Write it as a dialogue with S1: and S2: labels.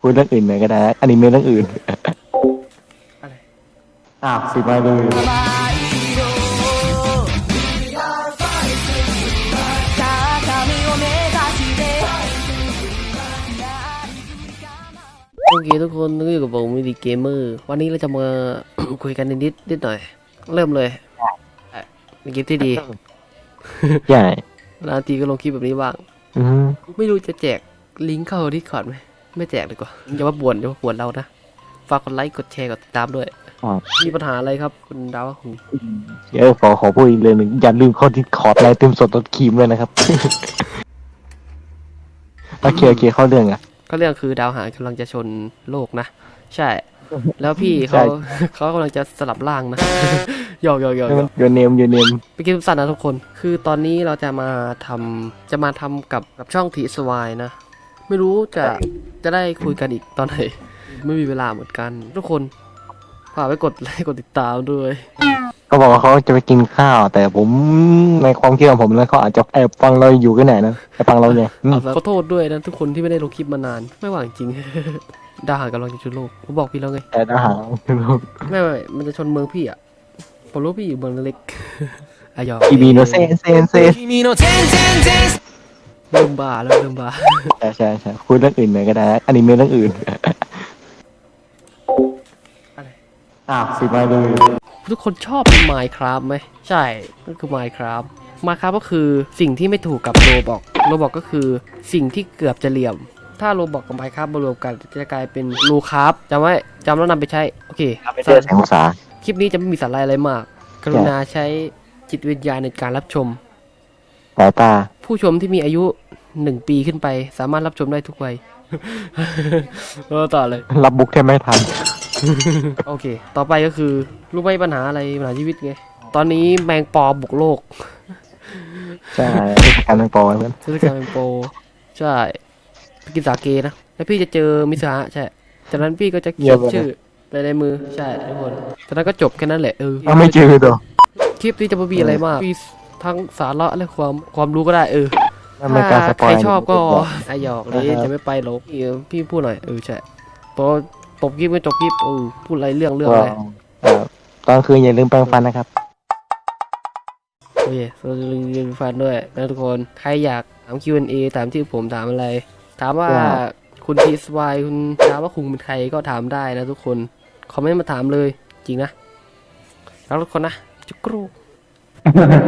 S1: พูดเรื่องอื่นหน่อยก็ได้อนิเมะเรื่องอื่น
S2: อะไร
S1: อ้าวสิมาเลย
S2: โอเคทุกคนก็อยู่กับผมมิดีเกมเมอร์ วันนี้เราจะมา คุยกันนิดนิดหน่อย เริ่มเลยเอ่อเป็นคลิปที่ดี
S1: ใช่
S2: นานทีก็ลงคลิปแบบนี้บ้าง
S1: อืม
S2: ไม่รู้จะแจกลิงก์เข้าที่คอร์ดไหม ไม่แจกดีกว่าอย่ามาป่วนอย่ามาป่วนเรานะฝากกดไลค์กดแชร์กดติดตามด้วย
S1: อ๋อ
S2: มีปัญหาอะไรครับ คุณดาวคุณ
S1: เดี๋ยวขอขอพูดอีกเรื่องหนึ่งอย่าลืมเข้าที่ขอดไลน์เต็มสดรถครีมเลยนะครับ โอเคโอเคเข้าเรื่องอะ
S2: ก็เรื่องคือดาวหางกำลังจะชนโลกนะ ใช่ แล้วพี่เขาเขากำลังจะสลับร่างนะ หยอกหยอกหยอกหยอก
S1: ยูเนมยูเนม
S2: เป็นคลิปสั้นนะทุกคน คือตอนนี้เราจะมาทำจะมาทำกับกับช่องทีสวายนะ ไม่รู้จะ จะได้คุยกันอีกตอนไหน ไม่มีเวลาเหมือนกัน ทุกคนฝากไปกดไลค์กดติดตามด้วย
S1: เขาบอกว่าเขาจะไปกินข้าว แต่ผมในความคิดของผมแล้วเขาอาจจะแอบฟังเราอยู่ก็ไหนนะแอบฟังเราไงอืม
S2: ขอโทษด้วยนะทุกคนที่ไม่ได้ลงคลิปมานาน ไม่หวังจริง ดาวหางกำลังจะชนโลกผมบอกพี่แล้วไง
S1: แต่อาหาร
S2: ไม่ไม่มันจะชนเมืองพี่อะผมรู้พี่อยู่เมืองเล็ก อะหยอก
S1: ทีวีโนเซนเซนเซน
S2: เริ่มบ้าแล้วเริ่มบ้า
S1: ใช่ใช่ใช่พูดเรื่องอื่นหน่อยก็ได้อนิเมะเรื่องอื่น
S2: อะไร
S1: อ้าวสิมาเลย
S2: ทุกคนชอบ Minecraft ไหมใช่ก็คือ Minecraft Minecraft ก็คือสิ่งที่ไม่ถูกกับโรบอกโรบอกก็คือสิ่งที่เกือบจะเหลี่ยม ถ้าโรบอกกับ Minecraft มารวมกันจะกลายเป็นรูครับจำไว้จำแล้วนำไปใช้ โอเค
S1: ไม่ใช่แสงภาษา
S2: คลิปนี้จะไม่มีสาระอะไรมาก กรุณาใช้จิตวิญญาณในการรับชม
S1: สายตา
S2: ผู้ชมที่มีอายุหนึ่งปีขึ้นไป สามารถรับชมได้ทุกวัย เออต่อเลย
S1: รับบุ๊กแทบไม่ทัน
S2: โอเค ต่อไปก็คือรู้ไหมปัญหาอะไรปัญหาชีวิตไง ตอนนี้แมงปอบุกโลก
S1: ใช่การเป็นปอเพื่อน
S2: เทศกาลแมงโปอใช่ไปกินสาเกนะ แล้วพี่จะเจอมิสหะใช่ จากนั้นพี่ก็จะเขียนชื่อในในมือ ใช่ทุกคนจากนั้นก็จบแค่นั้นแหละเออ
S1: เอาไม่เจอตัว
S2: คลิปนี้จะไม่มีอะไรมากมี ทั้งสาระและความความรู้ก็ได้เออ
S1: ไม่กล้าส
S2: ถ้า
S1: ปอ
S2: ใค
S1: ย
S2: รชอบก็ไอะหยอกเลย
S1: นะครับ
S2: จะไม่ไปหรอกพี่พี่พูดหน่อยเออใช่พอตบคลิปก็จบคลิปเออพูดอะไรเรื่องเรื่อง
S1: ก็
S2: อะไร
S1: เอ่อตอนคืนอย่าลืมแปรงฟันนะครับ
S2: โอเคเราจะลืมฟันด้วยนะทุกคนใครอยากถาม Q&A ถามที่ผมถามอะไร ถามว่า
S1: ว่า
S2: คุณทีสวายคุณถามว่าคุณเป็นใครก็ถามได้นะทุกคนคอมเมนต์มาถามเลยจริงนะรักทุกคนนะจุกรู